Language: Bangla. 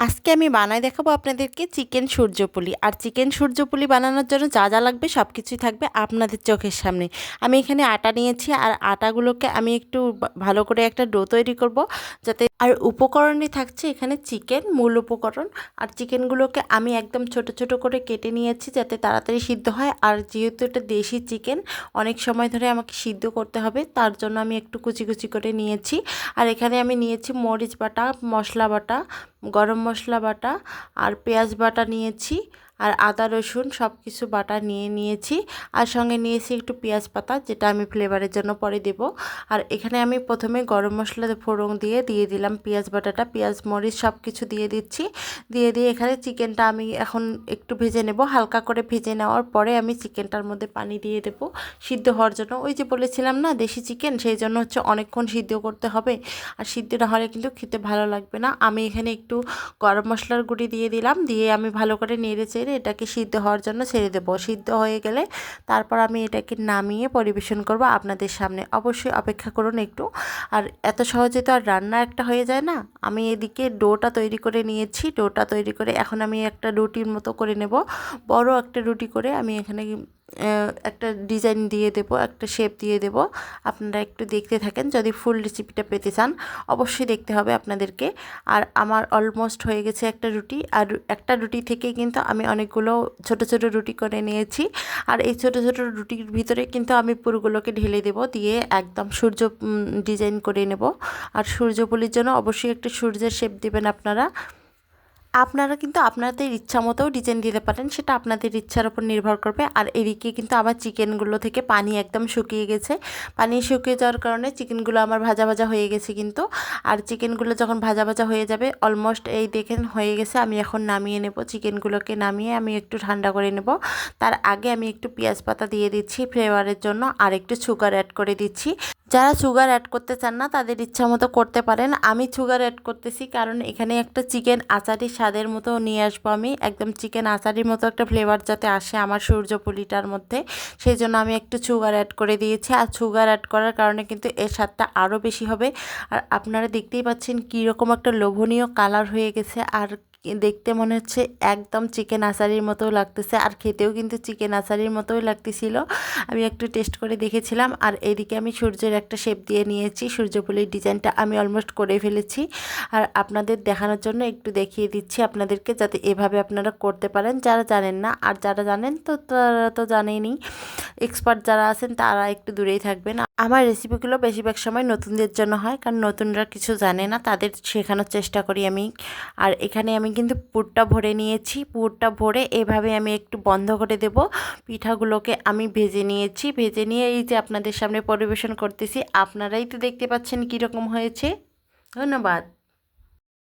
আজকে আমি বানায় দেখাবো আপনাদেরকে চিকেন সূর্যপুলি। আর চিকেন সূর্যপুলি বানানোর জন্য যা যা লাগবে সব কিছুই থাকবে আপনাদের চোখের সামনে। আমি এখানে আটা নিয়েছি আর আটাগুলোকে আমি একটু ভালো করে একটা ডো তৈরি করব যাতে আর উপকরণে থাকছে এখানে চিকেন, মূল উপকরণ। আর চিকেনগুলোকে আমি একদম ছোট ছোট করে কেটে নিয়েছি যাতে তাড়াতাড়ি সিদ্ধ হয়। আর যেহেতু এটা দেশি চিকেন, অনেক সময় ধরে আমাকে সিদ্ধ করতে হবে, তার জন্য আমি একটু কুচি কুচি করে নিয়েছি। আর এখানে আমি নিয়েছি মরিচ বাটা, মশলা বাটা, গরম মশলা বাটা, আর পেঁয়াজ বাটা নিয়েছি। আর আদা, রসুন সব কিছু বাটা নিয়ে নিয়েছি। আর সঙ্গে নিয়েছি একটু পেঁয়াজ পাতা, যেটা আমি ফ্লেভারের জন্য পরে দেব। আর এখানে আমি প্রথমে গরম মশলা ফোড়ন দিয়ে দিয়ে দিলাম পেঁয়াজ বাটাটা। পেঁয়াজ, মরিচ সব কিছু দিয়ে দিচ্ছি। দিয়ে দিয়ে এখানে চিকেনটা আমি এখন একটু ভেজে নেব। হালকা করে ভেজে নেওয়ার পরে আমি চিকেনটার মধ্যে পানি দিয়ে দেবো। সিদ্ধ হওয়ার জন্য ওই যে বলেছিলাম না, দেশি চিকেন, সেই জন্য হচ্ছে অনেকক্ষণ সিদ্ধ করতে হবে। আর সিদ্ধ না হলে কিন্তু খেতে ভালো লাগবে না। আমি এখানে একটু গরম মশলার গুঁড়ি দিয়ে দিলাম। দিয়ে আমি ভালো করে নেড়ে চেড়ে এটাকে সিদ্ধ হওয়ার জন্য ছেড়ে দেবো। সিদ্ধ হয়ে গেলে তারপর আমি এটাকে নামিয়ে পরিবেশন করব আপনাদের সামনে। অবশ্যই অপেক্ষা করুন একটু। আর এত সহজে তো আর রান্না একটা হয়ে যায় না। আমি এদিকে ডোটা তৈরি করে নিয়েছি। ডোটা তৈরি করে এখন আমি একটা রুটির মতো করে নেব। বড় একটা রুটি করে আমি এখানে একটা ডিজাইন দিয়ে দেব, একটা শেপ দিয়ে দেব। আপনারা একটু দেখতে থাকেন যদি ফুল রেসিপিটা পেতে চান। অবশ্যই দেখতে হবে আপনাদেরকে। আর আমার অলমোস্ট হয়ে গেছে একটা রুটি। আর একটা রুটি থেকে কিন্তু আমি অনেকগুলো ছোট ছোট রুটি করে নিয়েছি। আর এই ছোট ছোট রুটির ভিতরে কিন্তু আমি পুরোগুলোকে ঢেলে দেব দিয়ে একদম সূর্য ডিজাইন করে নেব। আর সূর্যপুলির জন্য অবশ্যই একটু সূর্যের শেপ দেবেন আপনারা। আপনারা কিন্তু আপনাদের ইচ্ছা মতো ডিজাইন দিতে পারেন, সেটা আপনাদের ইচ্ছার উপর নির্ভর করবে। আর এদিকে কিন্তু আবার চিকেনগুলো থেকে পানি একদম শুকিয়ে গেছে। পানি শুকিয়ে যাওয়ার কারণে চিকেনগুলো আমার ভাজা ভাজা হয়ে গেছে কিন্তু। আর চিকেনগুলো যখন ভাজা ভাজা হয়ে যাবে অলমোস্ট এই দেখেন হয়ে গেছে, আমি এখন নামিয়ে নেব। চিকেনগুলোকে নামিয়ে আমি একটু ঠান্ডা করে নেব। তার আগে আমি একটু পেঁয়াজ পাতা দিয়ে দিচ্ছি, ফ্লেভারের জন্য আর একটু সুগার অ্যাড করে দিচ্ছি। যারা সুগার অ্যাড করতে চান না, তাদের ইচ্ছা মতো করতে পারেন। আমি সুগার অ্যাড করতেছি কারণ এখানে একটা চিকেন আচারি স্বাদের মতো নিয়ে আসব আমি। একদম চিকেন আচারির মতো একটা ফ্লেভার যাতে আসে আমার সূর্যপুলিটার মধ্যে। সেই জন্য আমি একটু সুগার অ্যাড করে দিয়েছি। আর সুগার অ্যাড করার কারণে কিন্তু এর স্বাদটা আরও বেশি হবে। আর আপনারা দেখতেই পাচ্ছেন কীরকম একটা লোভনীয় কালার হয়ে গেছে। আর দেখতে মনে হচ্ছে একদম চিকেন আচারির মতো লাগতেছে। আর খেতেও কিন্তু চিকেন আচারির মতোই লাগতেছিল। আমি একটু টেস্ট করে দেখেছিলাম। আর এদিকে আমি সূর্যের একটা শেপ দিয়ে নিয়েছি। সূর্যপুলির ডিজাইনটা আমি অলমোস্ট করে ফেলেছি। আর আপনাদের দেখানোর জন্য একটু দেখিয়ে দিচ্ছি আপনাদেরকে, যাতে এভাবে আপনারা করতে পারেন। যারা জানেন না, আর যারা জানেন তো তারা তো জানেনই। এক্সপার্ট যারা আছেন, তারা একটু দূরেই থাকবেন। আমার রেসিপিগুলো বেশিরভাগ সময় নতুনদের জন্য হয়। কারণ নতুনরা কিছু জানে না, তাদের শেখানোর চেষ্টা করি আমি। আর এখানে আমি কিন্তু পুরটা ভরে নিয়েছি। পুরটা ভরে এভাবে আমি একটু বন্ধ করে দেব। পিঠাগুলোকে আমি ভেজে নিয়েছি। ভেজে নিয়ে এই যে আপনাদের সামনে পরিবেশন করতেছি, আপনারাই তো দেখতে পাচ্ছেন কীরকম হয়েছে। ধন্যবাদ।